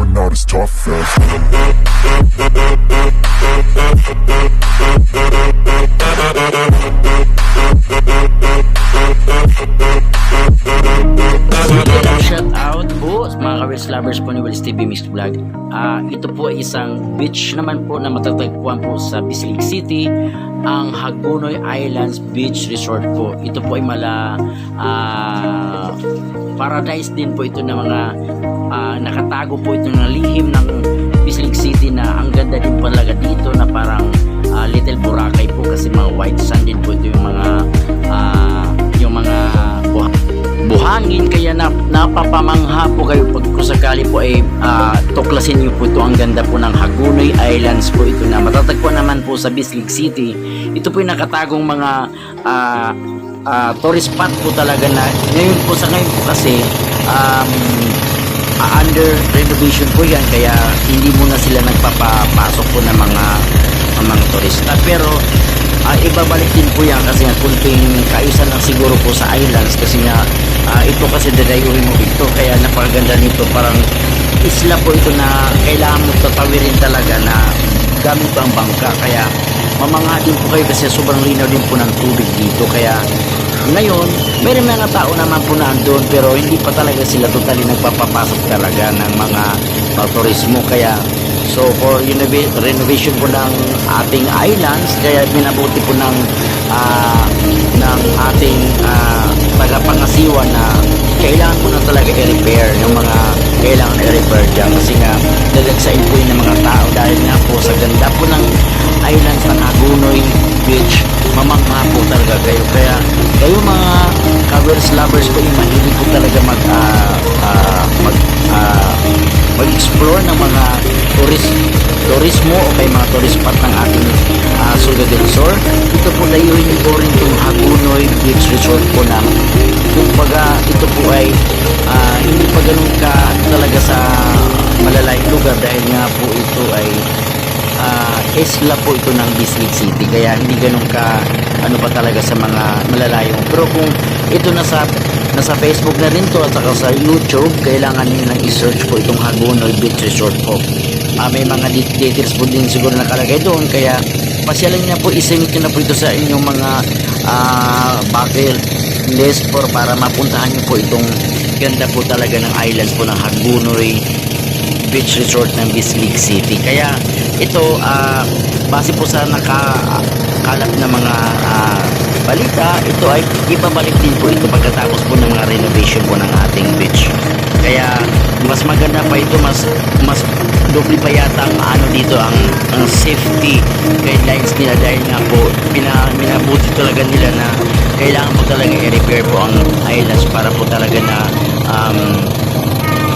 we're not as tough Shout out po mga ka lovers po ni Willis TV Mixed Vlog. Ah, ito po ay isang beach naman po na matatagpuan po sa Bislig City, ang Hagonoy Islands Beach Resort po. Ito po ay mala ah, paradise din po ito ng mga ah, nakatago po ito ng lihim ng Bislig City na ang ganda din talaga dito na parang ah, Little Boracay po kasi mga white sand din po ito yung mga ah, yung mga buha- buhangin. Kaya na, napapamangha po kayo pag kung sakali po ay ah, tuklasin niyo po ito. Ang ganda po ng Hagunoy Islands po ito na matatagpuan naman po sa Bislig City. Ito po yung nakatagong mga ah, ah, tourist spot po talaga na ngayon po sa ngayon po kasi um, ah, under renovation po yan kaya hindi muna sila nagpapapasok po ng mga ang mga turista pero ah, ibabalik din po yan kasi nga kunting kaayusan lang siguro po sa islands kasi nga ah, ito kasi dadayuhin mo ito kaya napakaganda nito. Parang isla po ito na kailangan mo tatawirin talaga na gamit ang bangka. Kaya mamanga din po kayo kasi sobrang linaw din po ng tubig dito. Kaya ngayon, meron mga tao naman po na andun pero hindi pa talaga sila totally nagpapapasok talaga ng mga uh, turismo kaya so for renova- renovation po ng ating islands kaya minabuti po ng ah, ng ating uh, tagapangasiwa na kailangan po na talaga i-repair yung mga kailangan i-repair dyan. Kasi nga dadagsain po yun ng mga tao. Dahil nga po sa ganda po ng islands ng Agunoy Beach mamangha po talaga kayo. Kaya kayo mga covers lovers po yung mahilig po talaga mag ah, ah, mag ah, mag-explore ng mga tourist turismo o kay mga tourist spot ng ating uh, Surga del Sur. Ito po layuhin niyo po rin itong Hagunoy Beach Resort po na kumbaga ito po ay ah, hindi pa ganun ka talaga sa malalayong lugar dahil nga po ito ay ah, isla po ito ng Bislig City. Kaya hindi ganun ka ano pa talaga sa mga malalayong. Pero kung ito nasa nasa Facebook na rin to at saka sa YouTube kailangan niyo nang i-search po itong Hagonoy Beach Resort po. Ah, may mga de- details po din siguro nakalagay doon. Kaya pasyalan niyo na po isimit niyo na po ito sa inyong mga ah, bucket list for para mapuntahan niyo po itong ganda po talaga ng islands po ng Hagonoy beach resort ng Bislig City. Kaya ito ah, base po sa nakakalat na mga ah, balita, ito ay ibabalik din po ito pagkatapos po ng mga renovation po ng ating beach. Kaya mas maganda pa ito, mas mas doble pa yata ang ano dito ang, ang safety guidelines nila dahil nga po pina, minabuti talaga nila na kailangan po talaga i-repair po ang islands para po talaga na um,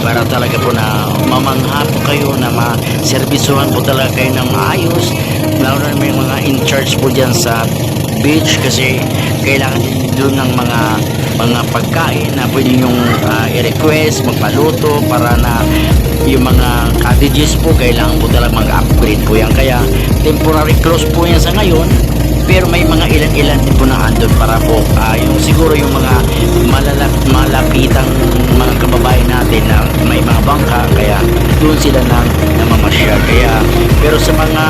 para talaga po na mamangha po kayo na maserbisuhan po talaga kayo ng maayos. Lalo na may mga in charge po dyan sa beach kasi kailangan din doon ng mga mga pagkain na pwede yung i-request, magpaluto para na yung mga cottages po kailangan po talaga mag-upgrade po yan. Kaya temporary close po yan sa ngayon pero may mga ilan-ilan din po na andun para po ah, yung siguro yung mga malalap, malapitang mga kababayan natin na may mga bangka kaya doon sila na namamasyal kaya pero sa mga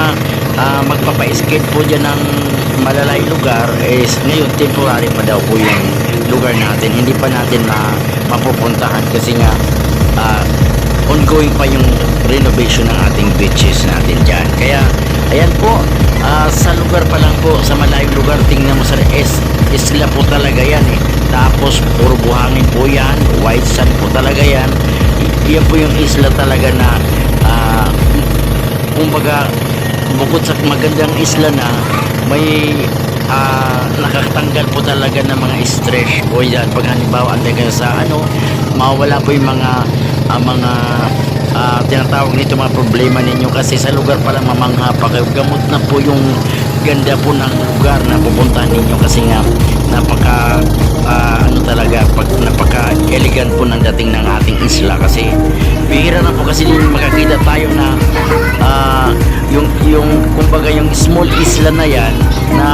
ah, magpapa-escape po dyan ng malalay lugar is ngayon temporary pa daw po yung lugar natin hindi pa natin ma mapupuntahan kasi nga ah, ongoing pa yung renovation ng ating beaches natin dyan. Kaya, ayan po, ah, sa lugar pa lang po, sa malayong lugar, tingnan mo sa is, isla po talaga yan eh. Tapos, puro buhangin po yan, white sand po talaga yan. Yan po yung isla talaga na, ah, kumbaga, bukod sa magandang isla na, may ah, nakatanggal po talaga ng mga stress po yan. Pag halimbawa, anday kayo sa ano, mawala po yung mga ah, mga ah, tinatawag nito mga problema ninyo kasi sa lugar pala mamangha pa kayo. Gamot na po yung ganda po ng lugar na pupuntahan ninyo kasi nga napaka ah, ano talaga pag napaka elegant po ng dating ng ating isla kasi bihira na po kasi din makakita tayo na ah, yung yung kumbaga yung small isla na yan na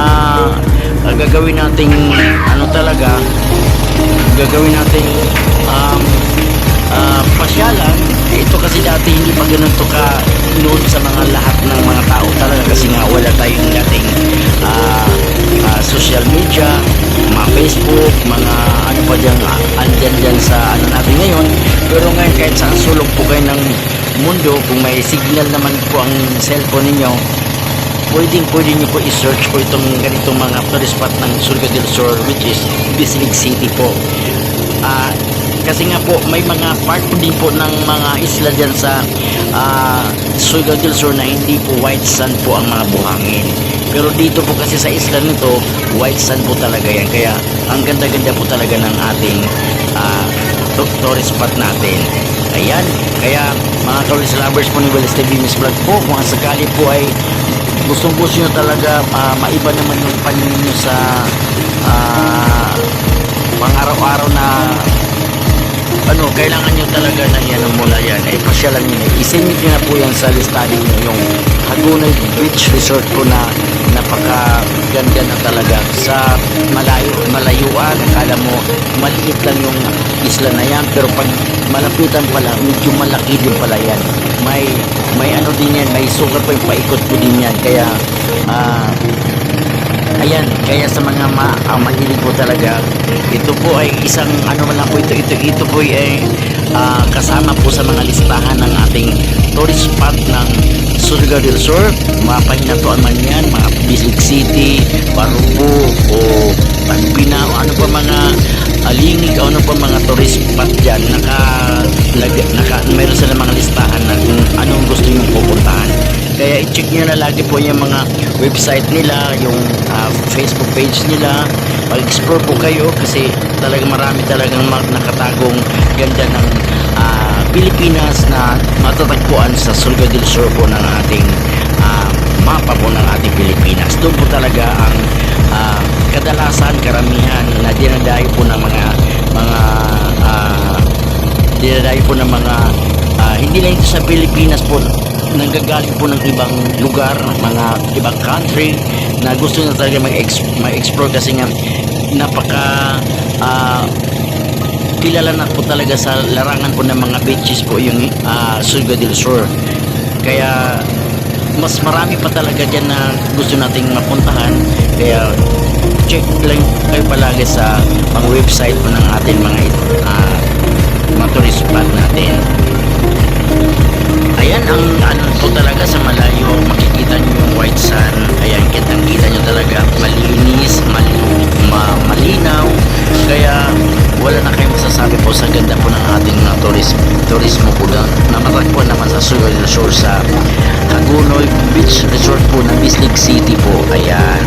ah, gagawin nating ano talaga gagawin nating um, ah, pasyalan, ito kasi dati hindi pa ganun to ka noon sa mga lahat ng mga tao talaga kasi nga wala tayong dating ah, ah, social media, mga Facebook, mga ano pa dyan, ah, andyan dyan sa ano natin ngayon. Pero ngayon kahit saan sulok po kayo ng mundo, kung may signal naman po ang cellphone ninyo, pwedeng pwede nyo po i-search po itong ganitong mga tourist spot ng Surigao del Sur which is Bislig City po. Ah, kasi nga po may mga part din po ng mga isla dyan sa ah, Surigao del Sur na hindi po white sand po ang mga buhangin. Pero dito po kasi sa isla nito, white sand po talaga yan. Kaya ang ganda-ganda po talaga ng ating to- tourist spot natin. Ayan, kaya mga tourist lovers po ni Willis TV Miss Vlog po, kung sakali po ay gustong gusto nyo talaga ah, maiba naman yung paningin nyo sa ah, pang araw-araw na ano, kailangan nyo talaga na yan ang mula yan, ay pasyalan nyo na. Isinit nyo na po yan sa listahan nyo yung Hagunay Beach Resort po na napakaganda na talaga sa malayo, malayuan. Akala mo, maliit lang yung isla na yan, pero pag malapitan pala, medyo malaki din pala yan. May, may ano din yan, may sugar pa yung paikot po din yan. Kaya, ah, Ayan, kaya sa mga ma ang mahilig po talaga, ito po ay isang ano man lang po ito, ito, ito po ay ah, kasama po sa mga listahan ng ating tourist spot ng Surigao del Sur. Mga pahinatuan man yan, mga Bislig City, Parupo, o Tagpina, o ano pa mga alingig, o ano pa mga tourist spot dyan. Naka, naka, meron sila mga listahan na kung anong gusto nyo pupuntahan. Kaya i-check nyo na lagi po yung mga website nila, yung ah, Facebook page nila. Mag-explore po kayo kasi talagang marami talagang nakatagong ganda ng ah, Pilipinas na matatagpuan sa Surigao del Sur po ng ating ah, mapa po ng ating Pilipinas. Doon po talaga ang ah, kadalasan, karamihan na dinadayo po ng mga mga ah, dinadayo po ng mga ah, hindi lang ito sa Pilipinas po nanggagaling po ng ibang lugar mga ibang country na gusto na talaga mag-ex- mag-explore kasi nga napaka ah, kilala na po talaga sa larangan po ng mga beaches po yung uh, Surigao del Sur. Kaya mas marami pa talaga dyan na gusto nating mapuntahan. Kaya check lang kayo palagi sa mga website po ng ating mga ah, mga tourist spot natin Ayan ang ano po talaga sa malayo makikita nyo yung white sand. Ayan kitang kita nyo talaga malinis, mali, ma, malinaw. Kaya wala na kayong masasabi po sa ganda po ng ating mga turis, turismo po na, na matatagpuan naman sa del Sur sa Hagunoy Beach Resort po ng Bislig City po. Ayan.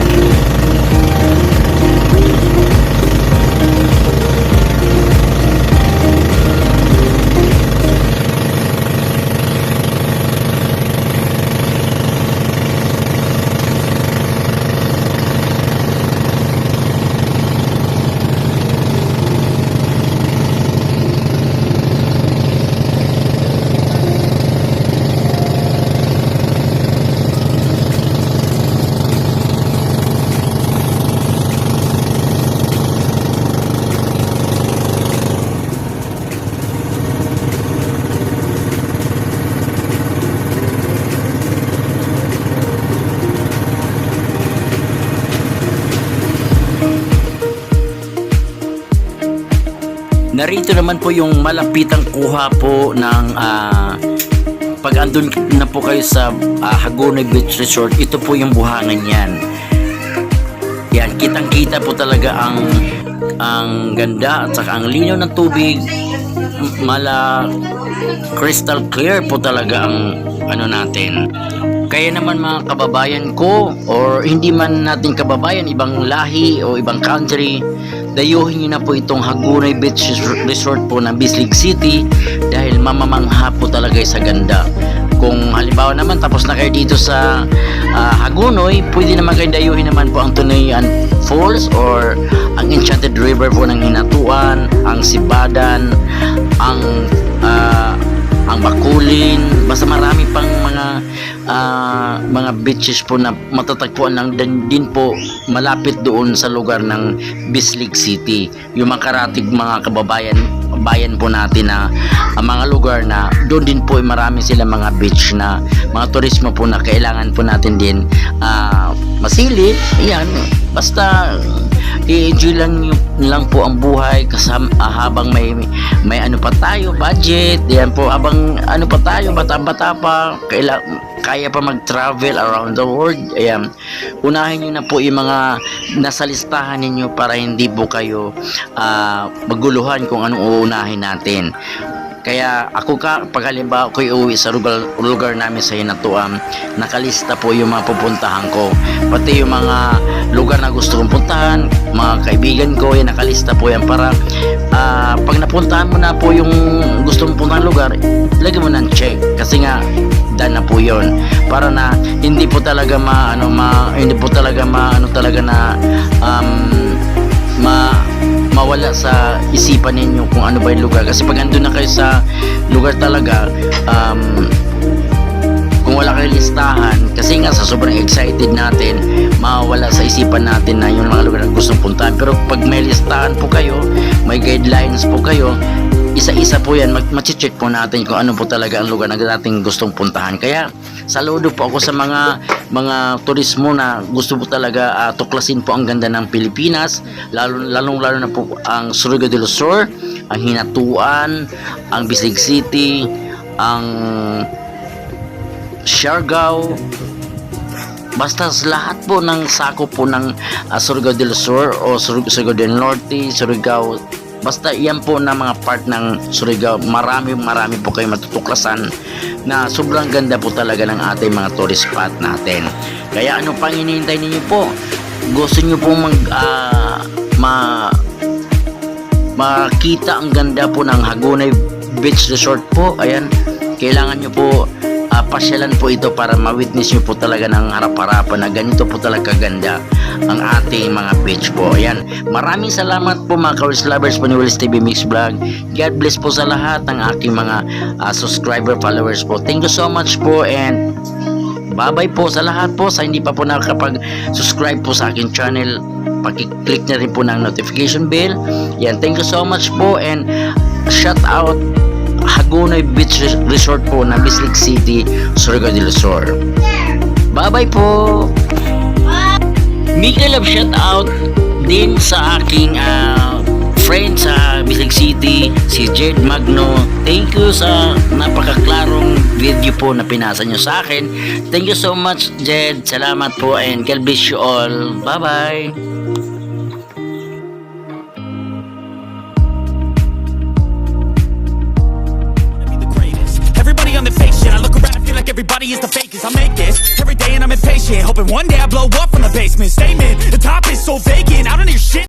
Narito naman po yung malapitang kuha po ng ah, pag andun na po kayo sa ah, Hagonoy Beach Resort, ito po yung buhangan yan. Yan, kitang-kita po talaga ang ang ganda at saka ang linaw ng tubig. Mala crystal clear po talaga ang ano natin. Kaya naman mga kababayan ko or hindi man natin kababayan, ibang lahi o ibang country, dayuhin nyo na po itong Hagunay Beach Resort po ng Bislig City dahil mamamangha po talaga sa ganda. Kung halimbawa naman tapos na kayo dito sa ah, Hagunoy, pwede naman kayo dayuhin naman po ang Tunayan Falls or ang Enchanted River po ng Hinatuan, ang Sibadan, ang ah, ang Bakulin, basta marami pang mga ah, mga beaches po na matatagpuan lang din, din po malapit doon sa lugar ng Bislig City. Yung mga karatig mga kababayan bayan po natin na ang mga lugar na doon din po marami sila mga beach na mga turismo po na kailangan po natin din ah, masilip. Ayan, basta i-enjoy lang yung, lang po ang buhay kasama ah, habang may may ano pa tayo budget. Yan po habang ano pa tayo bata-bata pa kaila, kaya pa mag-travel around the world. Ayan. Unahin niyo na po yung mga nasa listahan ninyo para hindi po kayo ah, maguluhan kung anong uunahin natin kaya ako ka, pag halimbawa ako'y uwi sa lugar, lugar namin sa Hinatuan, nakalista po yung mga pupuntahan ko. Pati yung mga lugar na gusto kong puntahan, mga kaibigan ko, yan nakalista po yan para ah, pag napuntahan mo na po yung gusto mong puntahan lugar, lagyan mo ng check. Kasi nga, done na po yon para na hindi po talaga ma ano ma hindi po talaga ma ano talaga na um, ma mawala sa isipan ninyo kung ano ba yung lugar. Kasi pag andun na kayo sa lugar talaga um, kung wala kayo listahan kasi nga sa sobrang excited natin mawala sa isipan natin na yung mga lugar na gustong puntahan. Pero pag may listahan po kayo may guidelines po kayo isa-isa po yan. Mag check po natin kung ano po talaga ang lugar na nating gustong puntahan. Kaya saludo po ako sa mga mga turismo na gusto po talaga ah, tuklasin po ang ganda ng Pilipinas. Lalo lalong lalo na po ang Surigao del Sur ang Hinatuan ang Bisig City ang Siargao Basta lahat po ng sako po ng uh, Surigao del Sur o Sur- Surigao del Norte, Surigao Basta yan po na mga part ng Surigao, marami marami po kayo matutuklasan na sobrang ganda po talaga ng ating mga tourist spot natin. Kaya ano pang hinihintay ninyo po? Gusto nyo pong mag ah, ma makita ang ganda po ng Hagunay Beach Resort po. Ayan, kailangan nyo po ah, pasyalan po ito para ma-witness nyo po talaga ng harap-harapan na ganito po talaga ganda ang ating mga beach po. Ayan, maraming salamat po mga Kawis Lovers po ni Willis TV Mix Vlog. God bless po sa lahat ng aking mga ah, subscriber followers po. Thank you so much po and Bye-bye po sa lahat po sa hindi pa po nakakapag-subscribe po sa aking channel. Paki-click na rin po ng notification bell. Yan, thank you so much po and shout out Hagonoy Beach Resort po na Bislig City, Surigao del Sur. Bye-bye po! Mika love shout out din sa aking ah, friend sa Bisig City, si Jed Magno. Thank you sa napakaklarong video po na pinasa nyo sa akin. Thank you so much, Jed. Salamat po and God bless you all. Bye-bye. hoping one day I blow up from the basement. Statement, the top is so vacant, I don't hear shit.